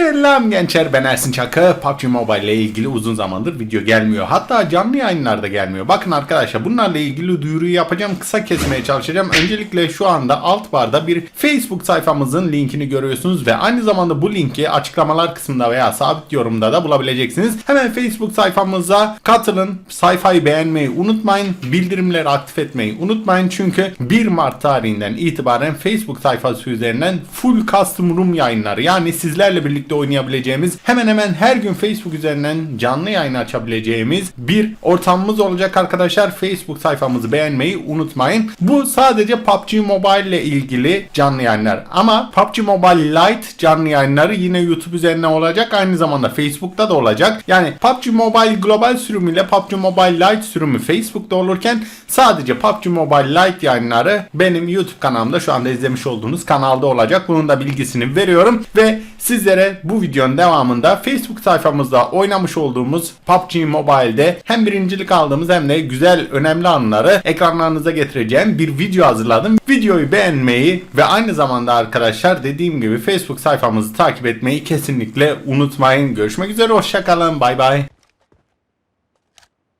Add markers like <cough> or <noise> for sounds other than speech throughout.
Selam gençler ben Ersin Çakı. PUBG Mobile ile ilgili uzun zamandır video gelmiyor. Hatta canlı yayınlarda gelmiyor. Bakın arkadaşlar bunlarla ilgili duyuruyu yapacağım. Kısa kesmeye çalışacağım. Öncelikle şu anda alt barda bir Facebook sayfamızın linkini görüyorsunuz ve aynı zamanda bu linki açıklamalar kısmında veya sabit yorumda da bulabileceksiniz. Hemen Facebook sayfamıza katılın. Sayfayı beğenmeyi unutmayın. Bildirimleri aktif etmeyi unutmayın. Çünkü 1 Mart tarihinden itibaren Facebook sayfası üzerinden full custom room yayınları yani sizlerle birlikte oynayabileceğimiz hemen hemen her gün Facebook üzerinden canlı yayın açabileceğimiz bir ortamımız olacak arkadaşlar. Facebook sayfamızı beğenmeyi unutmayın. Bu sadece PUBG Mobile ile ilgili canlı yayınlar. Ama PUBG Mobile Lite canlı yayınları yine YouTube üzerinden olacak. Aynı zamanda Facebook'ta da olacak. Yani PUBG Mobile global sürümü ile PUBG Mobile Lite sürümü Facebook'ta olurken sadece PUBG Mobile Lite yayınları benim YouTube kanalımda şu anda izlemiş olduğunuz kanalda olacak. Bunun da bilgisini veriyorum ve sizlere bu videonun devamında Facebook sayfamızda oynamış olduğumuz PUBG Mobile'de hem birincilik aldığımız hem de güzel önemli anları ekranlarınıza getireceğim bir video hazırladım. Videoyu beğenmeyi ve aynı zamanda arkadaşlar dediğim gibi Facebook sayfamızı takip etmeyi kesinlikle unutmayın. Görüşmek üzere hoşçakalın bay bay.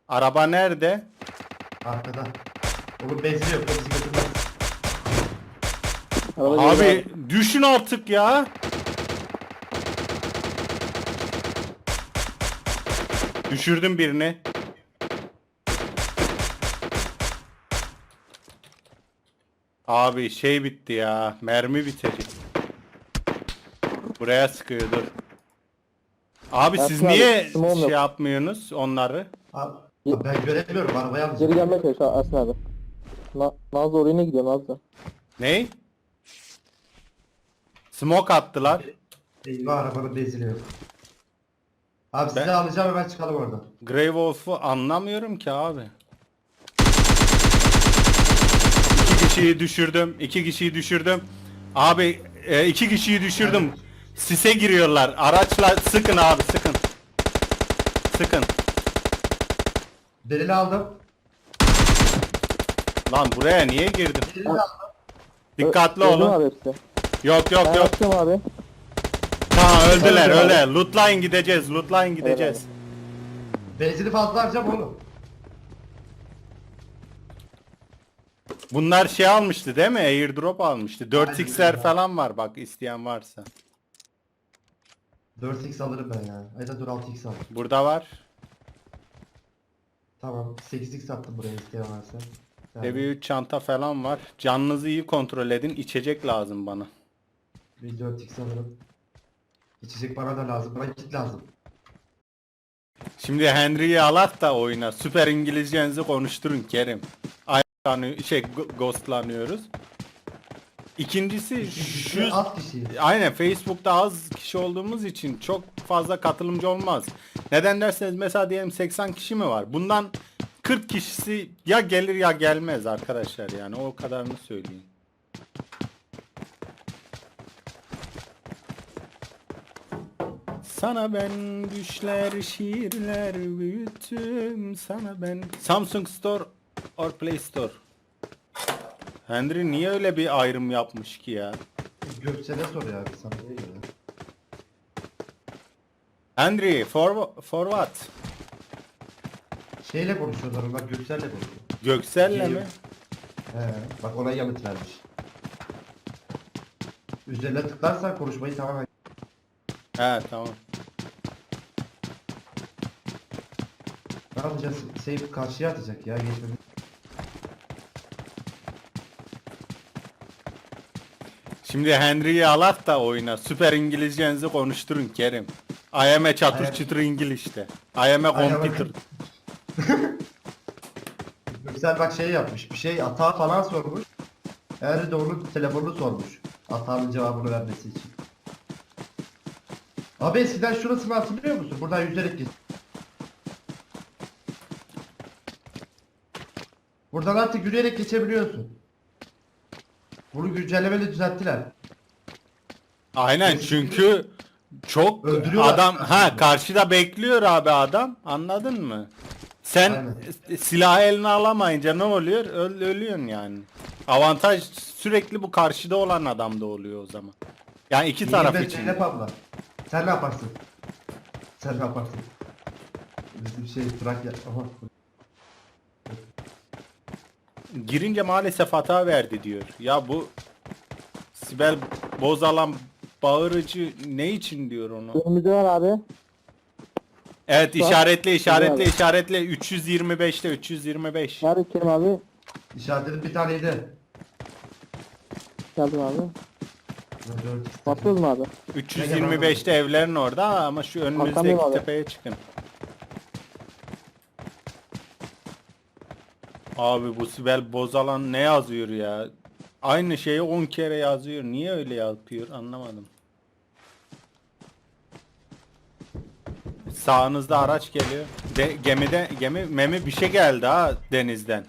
Araba nerede? Arkada. Oğlum benzin yok. Götürmez. Abi düşün artık ya. Düşürdüm birini. Abi şey bitti ya. Mermi bitecek. Buraya sıkıyor dur. Abi siz Ersin abi, niye smoke'um şey yok. yapmıyorsunuz onları? Abi, abi ben göremiyorum. Arabayı Geri alacağım. gelmeye çalış Ersin abi. Na Nazlı oraya ne gidiyor Nazlı? Ney? Smoke attılar. Eyvah arabanın benzini yok. Abi sizi Ben- alacağım hemen çıkalım oradan. Grey Wolf'u anlamıyorum ki abi. İki kişiyi düşürdüm. iki kişiyi düşürdüm. Abi e, iki kişiyi düşürdüm. Sise giriyorlar. Araçla sıkın abi sıkın. Sıkın. Birini aldım. Lan buraya niye girdin? Birini aldım. Dikkatli Ö- öldü mü olun. abi hepsi? Yok yok Ben yok. abi. Öldüler öyle. Lootlayın gideceğiz. Lootlayın gideceğiz. Benzini fazla harcam oğlum. Bunlar şey almıştı değil mi? Airdrop almıştı. 4x'ler Aynen. falan var bak isteyen varsa. 4x alırım ben ya. Ayda dur 6x al. Burada var. Tamam 8x attım buraya isteyen varsa. Yani Seviye 3 çanta falan var. Canınızı iyi kontrol edin. İçecek lazım bana. bir 4x alırım. İçecek bana da lazım. Bana kit lazım. Şimdi Henry'yi alak da oyna. Süper İngilizcenizi konuşturun Kerim. Ayaklanıyor, şey go- ghostlanıyoruz. İkincisi şu Alt kişi. aynen Facebook'ta az kişi olduğumuz için çok fazla katılımcı olmaz. Neden derseniz mesela diyelim 80 kişi mi var? Bundan 40 kişisi ya gelir ya gelmez arkadaşlar yani o kadarını söyleyeyim. Sana ben düşler, şiirler büyüttüm sana ben. Samsung Store or Play Store. Henry niye öyle bir ayrım yapmış ki ya? Göksel'e sor ya. Sana ne? Henry for, for what? Şeyle konuşuyorlar onlar Göksel'le konuşuyor. Göksel'le mi? He, bak ona yanıt vermiş. Üzerine tıklarsan konuşmayı tamamen He tamam. Ne yapacağız? Seyf karşıya atacak ya geçmemiz. Şimdi Henry'yi alak da oyna. Süper İngilizcenizi konuşturun Kerim. I am a çatır Evet. çıtır İngiliz'te. I am a computer. <laughs> Göksel bak şey yapmış. Bir şey atağa falan sormuş. Eğer de onun telefonunu sormuş. Atağın cevabını vermesi için. Abi eskiden şurasını hatırlıyor musun? Buradan yüzerek geç. Buradan artık yürüyerek geçebiliyorsun. Bunu güncellemeyle düzelttiler. Aynen çünkü çok Öldürüyorlar. adam ha karşıda bekliyor abi adam anladın mı? Sen Aynen. silahı eline alamayınca ne oluyor? Öl, ölüyorsun yani. Avantaj sürekli bu karşıda olan adamda oluyor o zaman. Yani iki taraf İyi be için. Zeynep abla. Sen ne yaparsın? Sen ne yaparsın? Bizim şey Trakya. Aha. Girince maalesef hata verdi diyor. Ya bu Sibel Bozalan bağırıcı ne için diyor onu? Önümüzde var abi. Evet işaretle işaretle Güzel. işaretle 325'te 325. Nerede Kerim abi? İşaretledim bir taneydi. Geldim abi. Basıyoruz mu abi? 325'te evlerin orada ama şu önümüzdeki Arkandayım abi. tepeye çıkın. Abi bu Sibel Bozalan ne yazıyor ya? Aynı şeyi 10 kere yazıyor. Niye öyle yapıyor anlamadım. Sağınızda araç geliyor. De, gemide gemi memi bir şey geldi ha denizden.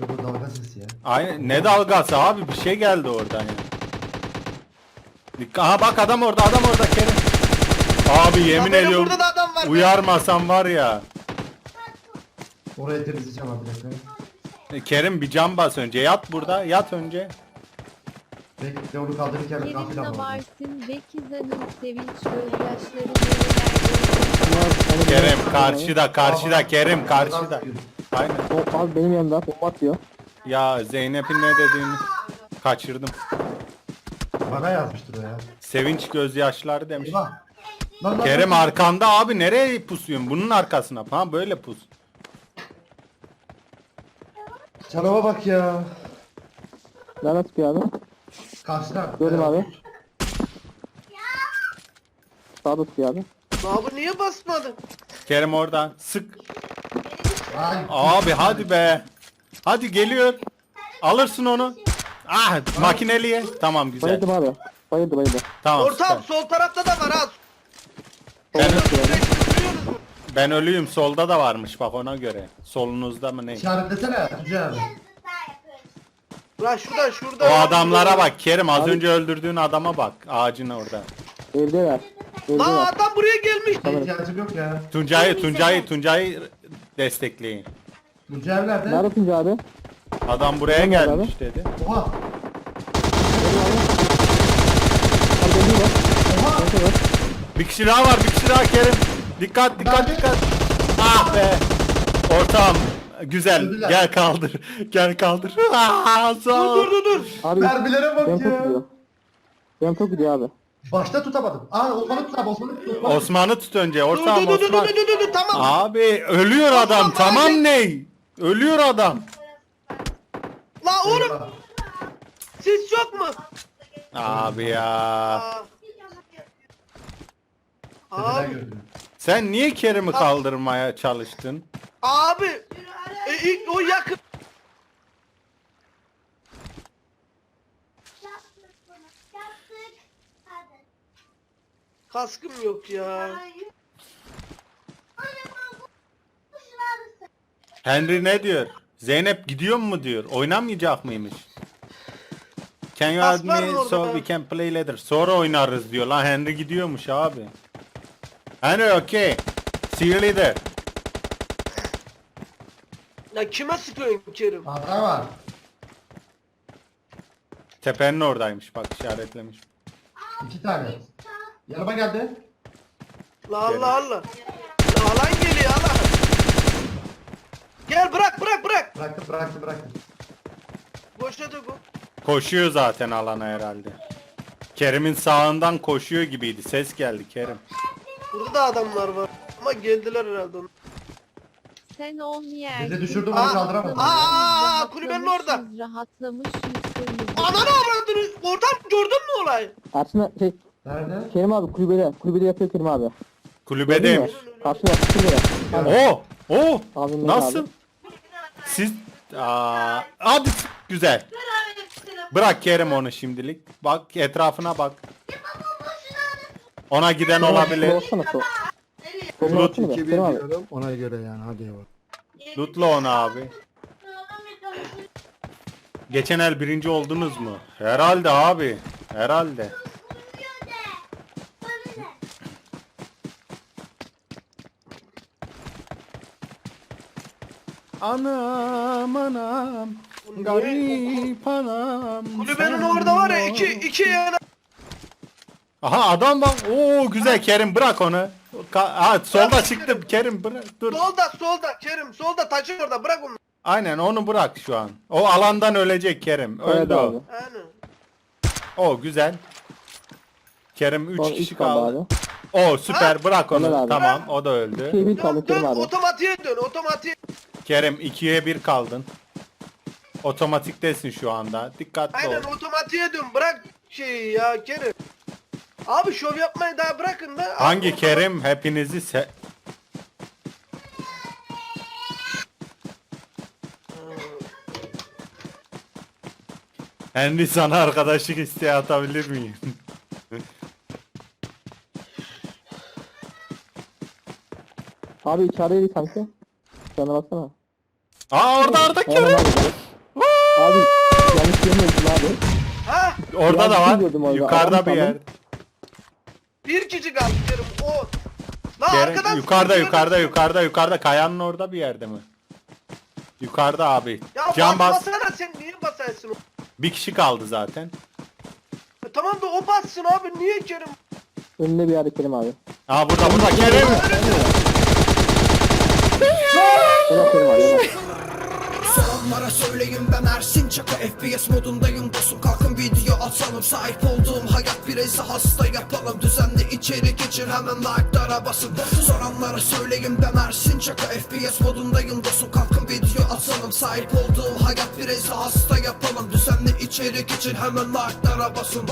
Yok, o dalga sesi ya. Aynen ne dalgası abi bir şey geldi oradan ya. Aha bak adam orada adam orada Kerim. Abi yemin benim ediyorum burada da adam var. uyarmasam var ya. Orayı temizleyeceğim abi bir dakika. E, Kerim bir cam bas önce yat burada yat önce. Bekle onu kaldırırken bir kafir Kerim'le almadım. varsın ve Kizan'ın sevinç gözyaşları nerelerde? Bunlar Kerem benim- karşıda karşıda Kerim karşıda. Aynen. O, abi benim yanımda bomba atıyor. Ya Zeynep'in ne dediğini kaçırdım. Bana yazmıştır o ya. Sevinç gözyaşları demiş. Eyvah. Lan, lan, Kerem lan. arkanda abi nereye pusuyorsun? Bunun arkasına. Ha böyle pus. Canıma bak ya. Nereden sıkıyor abi? Karşıdan. Gördüm abi. Sağda sıkıyor abi. Abi niye basmadın? Kerim orada. Sık. Ay. Abi hadi be. Hadi geliyor. Alırsın onu. Ah makineliye. Tamam güzel. Bayıldım abi. Bayıldı bayıldı. Tamam Ortam süper. sol tarafta da var ha. Mu? Ben ölüyüm. Solda da varmış bak ona göre. Solunuzda mı ne? İşaretlesene Tuncay abi. Lan şurada şurada. O adamlara bak Kerim. Az önce öldürdüğün adama bak. Ağacın orada. Evdeler. Lan Evdeler. adam buraya gelmiş. İhtiyacım yok ya. Tuncay'ı Tuncay'ı Tuncay'ı destekleyin. Tuncay abi nerede? Nerede Tuncay abi? Adam buraya abi. gelmiş dedi. Oha. Abi var. Oha. Bir kişi daha var, bir kişi daha Kerim. Dikkat, dikkat, Nerede? dikkat. Ah be. Ortam. Güzel. Öldüler. Gel kaldır. Gel kaldır. Ah, sağ ol. Dur dur dur. Abi Mermilere bak çok ya. gidiyor. Çok gidiyor abi. Başta tutamadım. Aa Osman'ı tut abi Osman'ı tut. Osman'ı tut. Osman'ı tut önce. Dur Ortam dur dur dur Osman. dur dur dur tamam. Abi ölüyor adam. Osman, Tamam bana ne? Ölüyor adam. La oğlum siz yok mu? Abi ya. Aa. Tepeden Abi, gördüm. Sen niye Kerim'i kaldırmaya çalıştın? abi. E, ilk o yakın. Kaskım yok ya. Henry ne diyor? Zeynep gidiyor mu diyor. Oynamayacak mıymış? Can you add Pas var me mı orada so be? we can play later? Sonra oynarız diyor. Lan Henry gidiyormuş abi. Henry okay. See you later. Ya kime sıkıyorsun Kerim? Adam var. Tepenin oradaymış bak işaretlemiş. İki tane. Yanıma geldi. La Allah Allah. La alan geliyor Allah. Gel bırak bırak bırak. Bıraktım bıraktım bıraktım. Boşa da bu. Koşuyor zaten alana herhalde. Kerim'in sağından koşuyor gibiydi. Ses geldi Kerim. Burada da adamlar var. Ama geldiler herhalde. Sen olmayan. Bizi düşürdü onu Aa, kaldıramadım. aa, kulübenin orada. Rahatlamış mısınız? Ananı avradını. Oradan gördün mü olayı? Ersin şey Nerede? Kerim abi kulübede. Kulübede yapıyor Kerim abi. Gördün mü? Kulübedeymiş. Karşıda kulübede. Oo! Oo! Abim Nasıl? abi? Siz Aa, hadi güzel. Bırak Kerim onu şimdilik. Bak etrafına bak. Ona giden olabilir. be. İki bir Kerim abi. diyorum ona göre yani hadi yavrum. Lutla onu abi. Geçen el birinci oldunuz mu? Herhalde abi. Herhalde. Anam anam. Garip anam. Kulübenin orada var ya iki, iki yana. Aha adam bak. Oo güzel Kerim bırak onu. Ka- ha solda çıktı Kerim bırak dur. Solda solda Kerim solda taşın orada bırak onu. Aynen onu bırak şu an. O alandan ölecek Kerim. Öldü Evet o. abi. Aynen. O güzel. Kerim 3 Son kişi üç kaldı kaldı. abi. O süper bırak Helal onu. abi. Tamam o da öldü. 2'ye 1 kaldı Dön Kerim dön abi. otomatiğe dön otomatiğe. Kerim 2'ye 1 kaldın. Otomatiktesin şu anda. Dikkatli Aynen ol. otomatiğe dön bırak şeyi ya Kerim. Abi şov yapmayı daha bırakın da. Hangi Abi, Kerim hepinizi se Henry sana arkadaşlık isteği atabilir miyim? <laughs> Abi içerideydi sanki. Sana baksana. Aa orada orada Hemen Kerim. abi. Yanlış görmüyorsun abi. Ha Orada da var. orada. Yukarıda Adam bir yer. Bir kişi kaldı Kerim o. Lan Kerim, arkadan yukarıda sıkıyor. yukarıda yukarıda yukarıda kayanın orada bir yerde mi? Yukarıda abi. Ya Can bas. basmasana sen niye basarsın? Bir kişi kaldı zaten. E, tamam da o bassın abi niye Kerim? Önünde bir yerde Kerim abi. Aa burada burada Kerim. Helal Kerim abi. Soranlara söyleyin ben Ersin Çaka FPS modundayım dostum video atalım Sahip olduğum hayat bireyse hasta yapalım. Düzenli içerik için hemen like'lara basın. Soranlara söyleyin ben Ersin Çaka FPS modundayım dostum kalkın video atalım. Sahip olduğum hayat bireyse hasta yapalım. Düzenli içerik için hemen like'lara basın